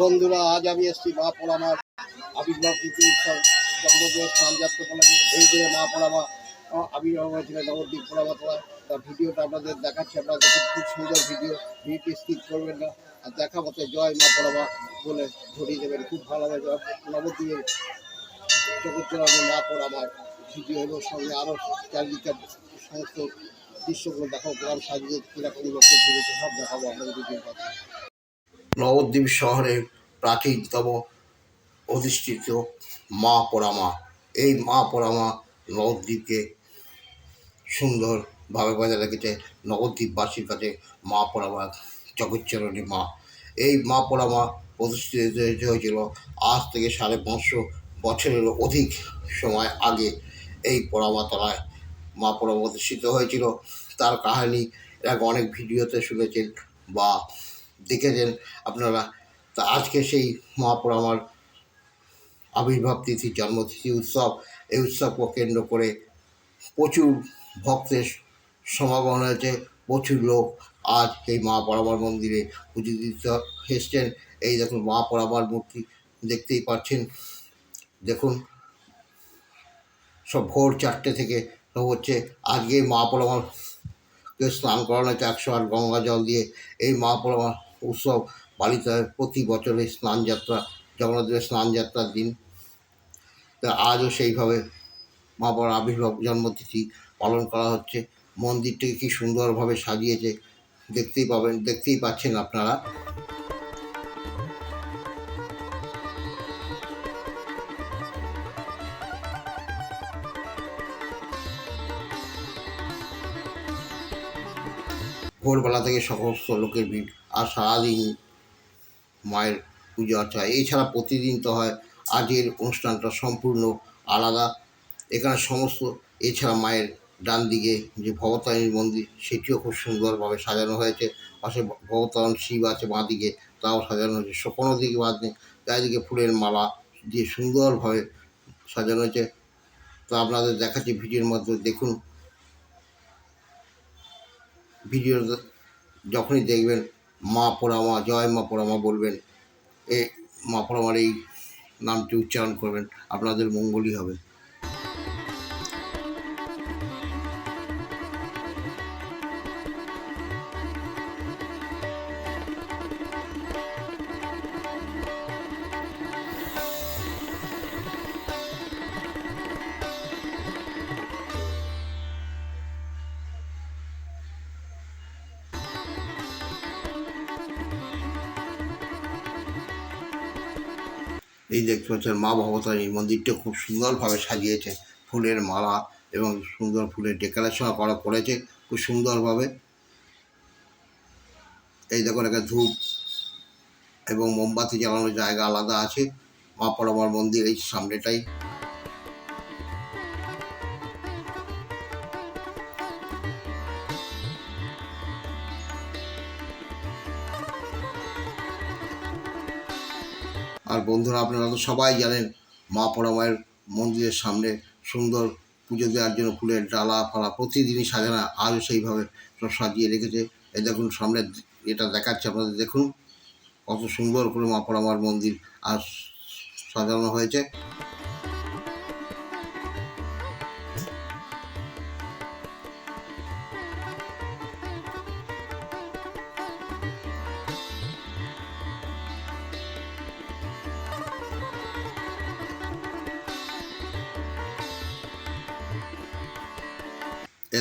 বন্ধুরা, আজ আমি এসেছি মা পোড়ামার আবির্ভাব তিথি উৎসব, জগন্নাথের স্নান যাত্রা উপলক্ষে এই দিনে মা পোড়ামা আবির্ভাব হয়েছিল নবদ্বীপ পোড়ামা তোলা। তার ভিডিওটা আপনাদের দেখাচ্ছি, আপনারা দেখুন, খুব সুন্দর ভিডিও। ভিডিওটি স্কিপ করবেন না, আর দেখা মতো জয় মা পোড়ামা বলে ধরিয়ে দেবেন। খুব ভালো হবে জয় নবদ্বীপের জগৎজননী মা পোড়ামার ভিডিও এবং সঙ্গে আরও চারিদিকের সমস্ত দৃশ্যগুলো দেখাবো, গ্রাম সাজিয়ে কীরকম লোকে ঘুরেছে সব দেখাবো আপনাদের ভিডিওর মাধ্যমে। নবদ্বীপ শহরের প্রাচীনতম অধিষ্ঠিত মা পোড়ামা এই মা পোড়ামা নবদ্বীপকে সুন্দরভাবে বজায় রেখেছে নবদ্বীপবাসীর কাছে মা পোড়ামা জগচ্চরণী মা। এই মা পোড়ামা প্রতিষ্ঠিত হয়েছিল আজ থেকে সাড়ে পাঁচশো বছরেরও অধিক সময় আগে। এই পোড়ামা তলায় মা পোড়ামা প্রতিষ্ঠিত হয়েছিল। তার কাহিনী এর অনেক ভিডিওতে শুনেছেন বা দেখেছেন আপনারা? তা আজকে সেই মহাপুর আমার আবির্ভাব তিথি, জন্মতিথি উৎসব, এই উৎসবকে কেন্দ্র করে প্রচুর ভক্তের সমাগম হয়েছে, প্রচুর লোক আজ এই মা পরামার মন্দিরে পুজো দিতে এসছেন। এই দেখুন মা পরামার মূর্তি দেখতেই পাচ্ছেন। দেখুন, সব ভোর চারটে থেকে হচ্ছে। আজকে মা পরামার কে স্নান করানো হচ্ছে একশো আট গঙ্গা জল দিয়ে। এই মা পরমা উৎসব পালিত হয় প্রতি বছরে স্নান যাত্রা, জগন্নাথের স্নান যাত্রার দিন। তা আজও সেইভাবে মা বড় আবির্ভাব জন্মতিথি পালন করা হচ্ছে। মন্দিরটিকে কি সুন্দরভাবে সাজিয়েছে দেখতেই পাবেন, দেখতেই পাচ্ছেন আপনারা। ভোরবেলা থেকে সমস্ত লোকের ভিড়। আর সারাদিন মায়ের পুজো অর্চা হয় এছাড়া প্রতিদিন তো হয় আজকের অনুষ্ঠানটা সম্পূর্ণ আলাদা। এখানে সমস্ত, এছাড়া মায়ের ডান দিকে যে ভবতারিণীর মন্দির, সেটিও খুব সুন্দরভাবে সাজানো হয়েছে। পাশে ভবতারণ শিব আছে বাঁ দিকে তাও সাজানো হয়েছে। কোনো দিকে বাদ নেই চারিদিকে ফুলের মালা দিয়ে সুন্দরভাবে সাজানো হয়েছে। তো আপনাদের দেখাচ্ছি ভিডিওর মাধ্যমে দেখুন। ভিডিও যখনই দেখবেন মা পোড়ামা, জয় মা পোড়ামা বলবেন। এ মা পোড়ামার এই নামটি উচ্চারণ করবেন। আপনাদের মঙ্গলই হবে। এই দেখতে পাচ্ছেন, মা ভবতারিণী মন্দিরটা খুব সুন্দরভাবে সাজিয়েছে। ফুলের মালা এবং সুন্দর ফুলের ডেকোরেশন করা করেছে, খুব সুন্দরভাবে। এই দেখুন, একটা ধূপ এবং মোমবাতি জ্বালানোর জায়গা আলাদা আছে। মা পরমার মন্দির এই সামনেটাই। আর বন্ধুরা, আপনারা তো সবাই জানেন, মা পরামায়ের মন্দিরের সামনে সুন্দর পুজো দেওয়ার জন্য ফুলের ডালা ফালা প্রতিদিনই সাজানো আজও সেইভাবে সব সাজিয়ে রেখেছে। এই দেখুন, সামনে এটা দেখাচ্ছে আপনাদের, দেখুন। কত সুন্দর করে মা পরামার মন্দির আর সাজানো হয়েছে।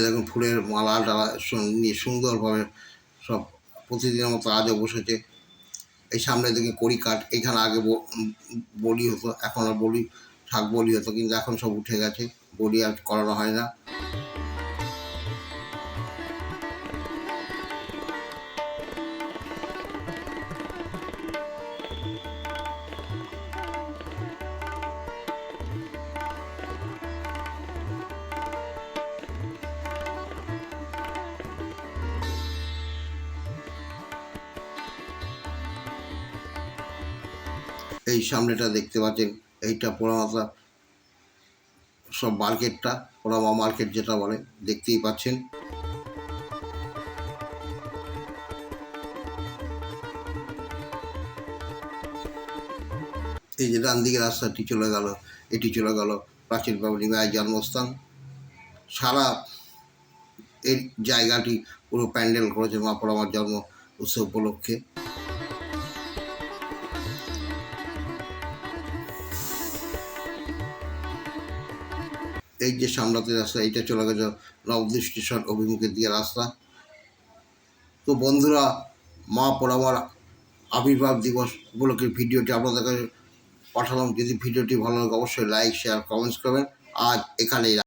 দেখুন ফুলের মালা ডালা নিয়ে সুন্দরভাবে সব প্রতিদিনের মতো আজও বসেছে। এই সামনে দিকে কড়ি কাঠ এখানে আগে বলি হতো, এখন আর বলি শাক বলি হতো, কিন্তু এখন সব উঠে গেছে। বলি আর করানো হয় না। এই সামনেটা দেখতে পাচ্ছেন, এইটা পোড়ামাতা সব মার্কেটটা পোড়ামা মার্কেট যেটা বলে, দেখতেই পাচ্ছেন। এই যে ডান দিকে রাস্তাটি চলে গেল, এটি চলে গেল প্রাচীন বাবুনি মায়ের জন্মস্থান। সারা এই জায়গাটি পুরো প্যান্ডেল করেছে মা পড়ামার জন্ম উৎসব উপলক্ষে। এই যে সামলাতে রাস্তা এইটা চলে গেছে নবদ্বীপ স্টেশন অভিমুখের দিকে রাস্তা। তো বন্ধুরা, মা পড়াবার আবির্ভাব দিবস উপলক্ষে ভিডিওটি আপনাদের কাছে পাঠালাম। যদি ভিডিওটি ভালো লাগে, অবশ্যই লাইক শেয়ার কমেন্টস করবেন। আজ এখানেই